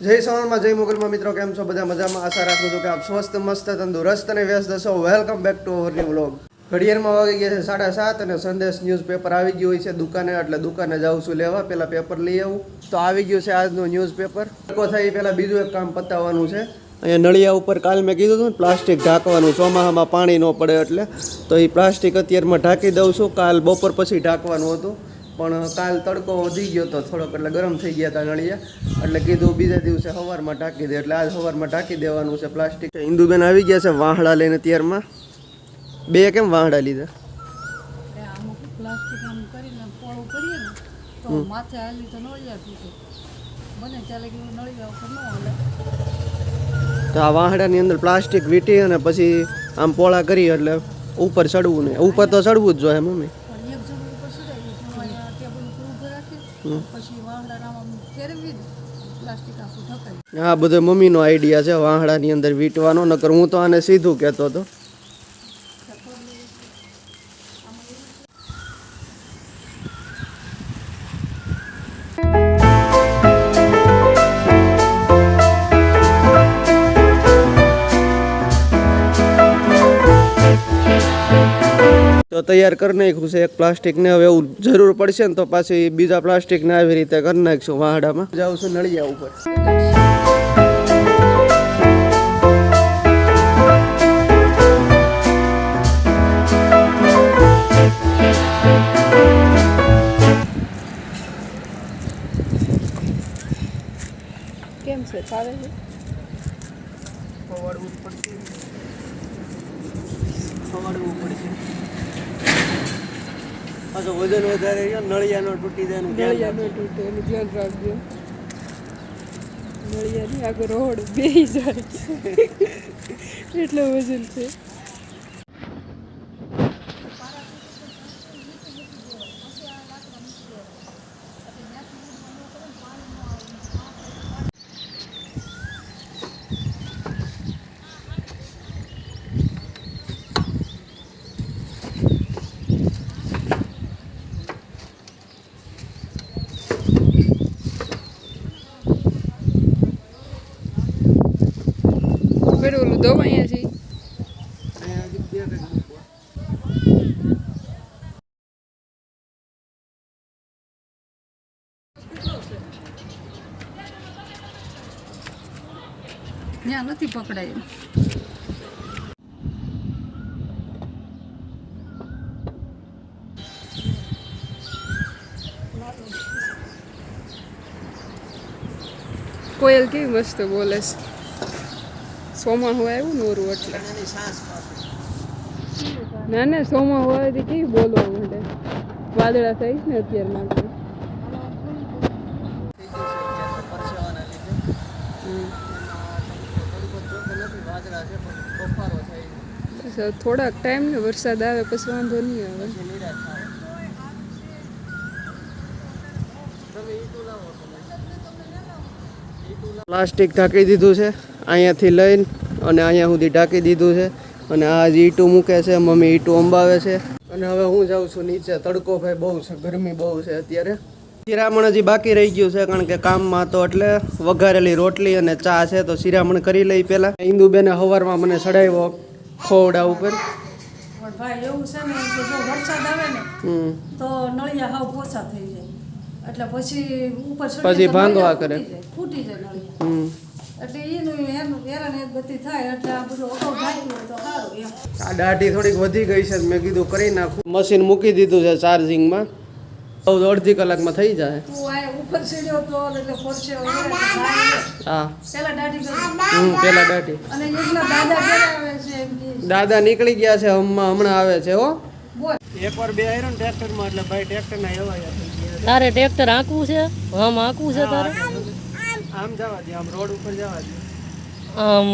જય સવારમાં જય મોગલમાં. મિત્રો, કેમ છો? બધા મજામાં? આશા રાખું છું કે આપ સ્વસ્થ, મસ્ત, તંદુરસ્ત અને વ્યસ્ત હશો welcome back to our new vlog ઘડિયાળમાં વાગી ગયા છે સાડા સાત અને સંદેશ ન્યૂઝપેપર આવી ગયું હોય છે દુકાને. એટલે દુકાને જાઉં છું લેવા. પહેલાં પેપર લઈ આવું. તો આવી ગયું છે આજનું ન્યૂઝપેપર તડકો થાય પહેલાં બીજું એક કામ પતાવવાનું છે. અહીંયા નળિયા ઉપર કાલ મેં કીધું હતું પ્લાસ્ટિક ઢાંકવાનું. ચોમાહામાં પાણી ન પડે એટલે. તો એ પ્લાસ્ટિક અત્યારમાં ઢાંકી દઉં છું. કાલ બપોર પછી ઢાંકવાનું હતું. પણ કાલ તડકો વધી ગયો તો થોડોક એટલે ગરમ થઈ ગયા હતા નળિયા. એટલે કીધું બીજા દિવસે સવારમાં ઢાંકી દે એટલે આજ સવારમાં ઢાંકી દેવાનું છે પ્લાસ્ટિક. ઇન્દુબેન આવી ગયા છે વાહડા લઈને ત્યારમાં. બે કેમ વાહડા લીધા? તો આ વાહડાની અંદર પ્લાસ્ટિક વીટી અને પછી આમ પોળા કરી એટલે ઉપર ચડવું નહીં. ઉપર તો ચડવું જ જોઈએ મમ્મી પણ એક જણ ઉપર ચડાવી હું અહીંયા ટેબલ ઉપર ઊભું રાખી પછી વાહડા આમ ફેરવી પ્લાસ્ટિક આખું ઢકાઈ આ બધો મમ્મીનો આઈડિયા છે વાહડાની અંદર વીટવાનો નકર હું તો આને સીધું કહેતો હતો. તૈયાર કરી નાખ્યું છે. એક પ્લાસ્ટિકને હવે એવું જરૂર પડશે ને તો પાછી બીજા પ્લાસ્ટિકને આવી રીતે કરી નાખીશું વાહડામાં. જાઉં છું નળિયા ઉપર. કેમ છે? ફાવે છે? પડશે. પડશે. પાછો વજન વધારે રહ્યો નળિયાનો તૂટી જાય નળિયાનો તૂટે એનું ધ્યાન રાખજો. નળિયાની આગળ રોડ બે જાય એટલો વજન છે. તો અહીંયાથી ત્યાં નથી પકડાય. કોયલ કેવી મસ્ત બોલે છે. સોમાં હોય એવું નોરું એટલે. ના ના સોમાં હોય તો કેવી બોલવા માટે વાદળા થઈ ને અત્યાર માટે થોડાક ટાઈમ ને વરસાદ આવે પછી વાંધો નહીં આવે. પ્લાસ્ટિક ઢાંકી દીધું છે. અહીંયાથી લઈને અને અહીંયા સુધી ઢાંકી દીધું છે. અને આ જ ઈંટું મૂકે છે મમ્મી ઈટું અંબાવે છે. અને હવે હું જાઉં છું નીચે. તડકો ભાઈ બહુ છે ગરમી બહુ છે અત્યારે. શિરામણ હજી બાકી રહી ગયું છે કારણ કે કામમાં તો એટલે વઘારેલી રોટલી અને ચા છે તો શિરામણ કરી લઈ પહેલાં ઇન્દુબેને હવારમાં મને ચડાવ્યો ખોવડા ઉપર. પણ ભાઈ એવું છે ને કે જો વરસાદ આવે ને તો નળિયા હાવ પોચા થઈ જાય. એટલે પછી ઉપર પછી ભાંગવા કરે. ફૂટી જાય, નળિયા. એટલે એનું એનું એક ગતિ થાય એટલે આ બધું અગાઉ હોય તો સારું એમ. આ દાઢી થોડીક વધી ગઈ છે મેં કીધું કરી નાખું. મશીન મૂકી દીધું છે ચાર્જિંગમાં. ચૌદ અડધી કલાકમાં થઈ જાય. તું આ ઉપર સીડ્યો તો એટલે પેલા હા. દાઢી હમ પેલા દાઢી. અને એટલા દાદા ઘરે આવે છે એમ દાદા નીકળી ગયા છે હમણાં હમણાં આવે છે હો. એક એકવાર બે આયરન ને ટ્રેક્ટરમાં એટલે ભાઈ ટ્રેક્ટરના એવા તારે ટ્રેક્ટર આંકવું છે? હમ આંકવું છે તારે? આમ જવા દે આમ રોડ ઉપર જવા દે. આમ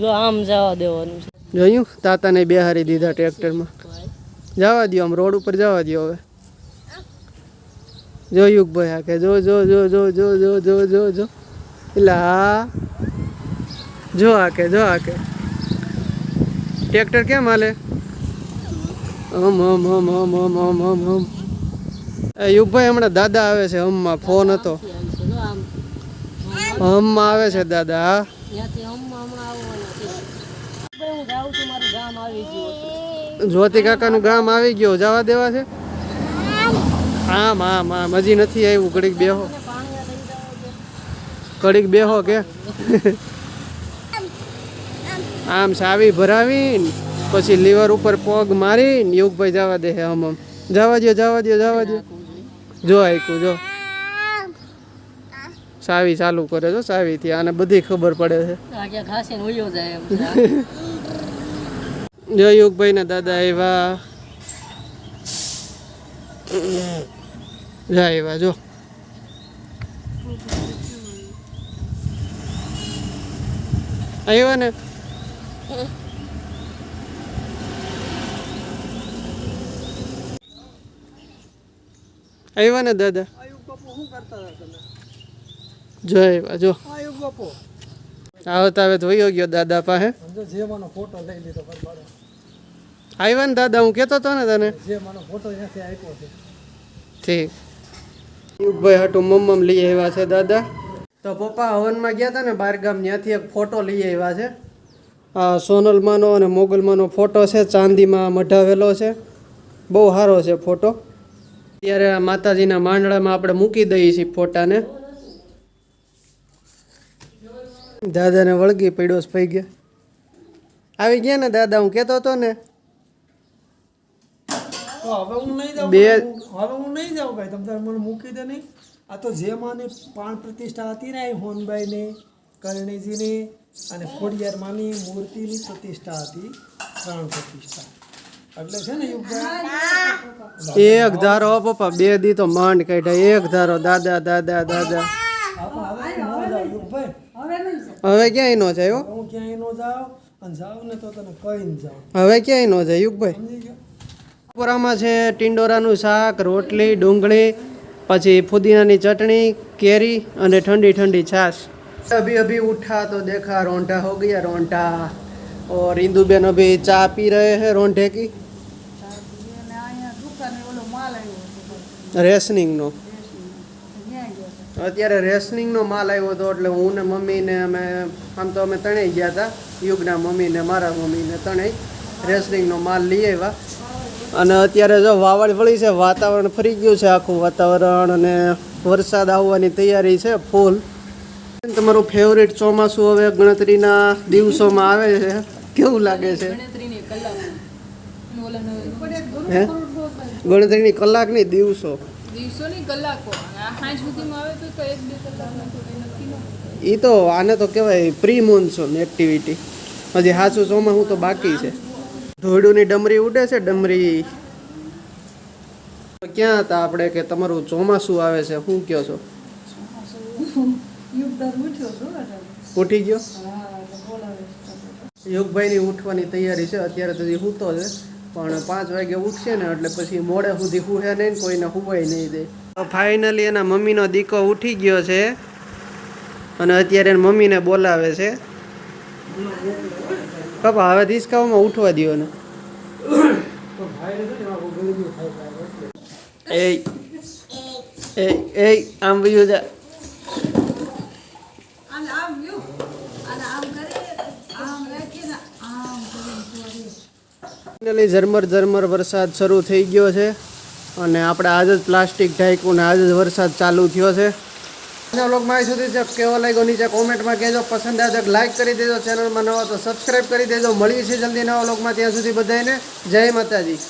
જો આમ જવા દેવાનું છે. જોયું? તાતાને બેહારી દીધા ટ્રેક્ટરમાં. જવા દો આમ રોડ ઉપર જવા દો હવે. જોયું યુગભાઈ ભાઈ આ કે જો જો જો જો જો જો જો જો જો. એટલે હા જો આ કે જો આ કે. ટ્રેક્ટર કેમ હાલે? હમ હમ હમ હમ હમ હમ હમ હમ. એ યુગભાઈ હમણાં દાદા આવે છે હમમાં ફોન હતો. હમ આવે છે દાદા. જ્યોતિ કાકાનું ગામ આવી ગયું. જવા દેવા છે? આમ આમ આમ. હજી નથી આવ્યું. ઘડીક બેહો. ઘડીક બેહો કે? આમ સાવી ભરાવીને પછી લીવર ઉપર પગ મારીને યુગભાઈ જવા દે હે આમ આમ જવા દો જવા દો જવા દો જો આયકું જો. સાવી ચાલુ કરે છો સાવીથી આને બધી ખબર પડે છે. જય ક્યાં ને ઉયો જાય એમ છે. જો યુગભાઈ ના દાદા આવ્યા જા આવ્યા જો. આવ્યા ને. આવ્યા ને દાદા. જો આવ્યા જો. આવતા હવે ધોઈ ગયો દાદા પાસે. આવ્યા ને દાદા હું કહેતો હતો ને તને? ઠીક. યુગભાઈ હાટું મમ્મમ લઈ આવ્યા છે દાદા. તો પપ્પા હવનમાં ગયા હતા ને બહારગામ ત્યાંથી એક ફોટો લઈ આવ્યા છે. આ સોનલમાંનો અને મોગલમાંનો ફોટો છે ચાંદીમાં મઢાવેલો છે. બહુ સારો છે ફોટો ત્યારે માતાજીના માંડળામાં આપણે મૂકી દઈએ છીએ ફોટાને દાદાને વળગી પડ્યો ફઈ ગયા. આવી ગયા ને દાદા હું કહેતો હતો ને હવે હું નહીં જાઉં બે- હવે હું નહીં જાઉં ભાઈ. તમે મને મૂકી દે નહીં. આ તો જે માની પાણ પ્રતિષ્ઠા હતી ને હોનભાઈની કરણીજીની અને ખોડિયાર માની મૂર્તિની પ્રતિષ્ઠા હતી પ્રાણ પ્રતિષ્ઠા. એટલે છે ને એક ધારો પપ્પા બે દી તો માંડ કાઢ્યા. એક ધારો દાદા દાદા દાદા. હવે ન જાઓ યુગભાઈ હવે નહીં જાય હવે ક્યાંય નો જાય હો હું ક્યાંય ન જાઉં અને જાઉં ને તો તને કહીને જાઉં હવે ક્યાંય નો જાય યુગભાઈ સમજી ગયો બપોરામાં છે ટિંડોરાનું શાક રોટલી ડુંગળી પછી ફુદીનાની ચટણી કેરી અને ઠંડી ઠંડી છાશ અભી અભી ઉઠા તો દેખા રોંઢા હો ગયા રોંઢા और इंदुबेन अभी चा पी रहे हैं रोंढे की અને અહીંયા દુકાને ઓલો માલ આવ્યો હતો રેસનિંગનો ત્યાં ગયો અત્યારે રેસનિંગનો માલ આવ્યો હતો એટલે હું ને મમ્મીને અમે આમ તો અમે ત્રણેય ગયા હતા યુગના મમ્મીને મારા મમ્મીને ત્રણેય રેસનિંગનો માલ લઈ આવ્યા. અને અત્યારે જો વાવડ વળી છે વાતાવરણ ફરી ગયું છે આખું વાતાવરણ અને વરસાદ આવવાની તૈયારી છે ફૂલ. તમારું ફેવરેટ ચોમાસું હવે ગણતરીના દિવસોમાં આવે છે. કેવું લાગે છે? ગણતરીની કલાકની દિવસો. દિવસોની કલાકો અને સુધીમાં આવે તો તો એક બે કલાકમાં તો કંઈ નક્કી ન હોય. એ તો આને તો કહેવાય પ્રી મોન્સૂન એક્ટિવિટી હજી સાચું ચોમાસું તો બાકી છે. ધોયડુની ડમરી ઉડે છે ડમરી. તો ક્યાં હતા આપણે કે તમારું ચોમાસું આવે છે? શું કહો છો. ઉઠી ગયો? યુગભાઈની ઉઠવાની તૈયારી છે. અત્યારે તો સૂતો છે. પણ પાંચ વાગે ઉઠશે ને એટલે પછી મોડે સુધી હુહે નહીં કોઈને હુવાય નહીં દે. ફાઇનલી એના મમ્મીનો દીકો ઉઠી ગયો છે અને અત્યારે એના મમ્મીને બોલાવે છે. પપ્પા હવે ધિસકાઓમાં ઉઠવા દો ને. એ એ એ આમ બીજું જા અને આમ વ્યૂ અને આમ કરે આમ રાખીને આમ કરીને સુવા દે. ફાઇનલી ઝરમર ઝરમર વરસાદ શરૂ થઈ ગયો છે અને આપણે આજ જ પ્લાસ્ટિક ઢાંક્યું ને આજ જ વરસાદ ચાલુ થયો છે. અહીં સુધી છે કેવો લાગ્યો નીચે કોમેન્ટમાં કહેજો. પસંદ આવે તો લાઈક કરી દેજો. ચેનલમાં નવા તો સબસ્ક્રાઈબ કરી દેજો. મળીએ છીએ જલ્દી નવા લોકમાં ત્યાં સુધી બધાને જય માતાજી.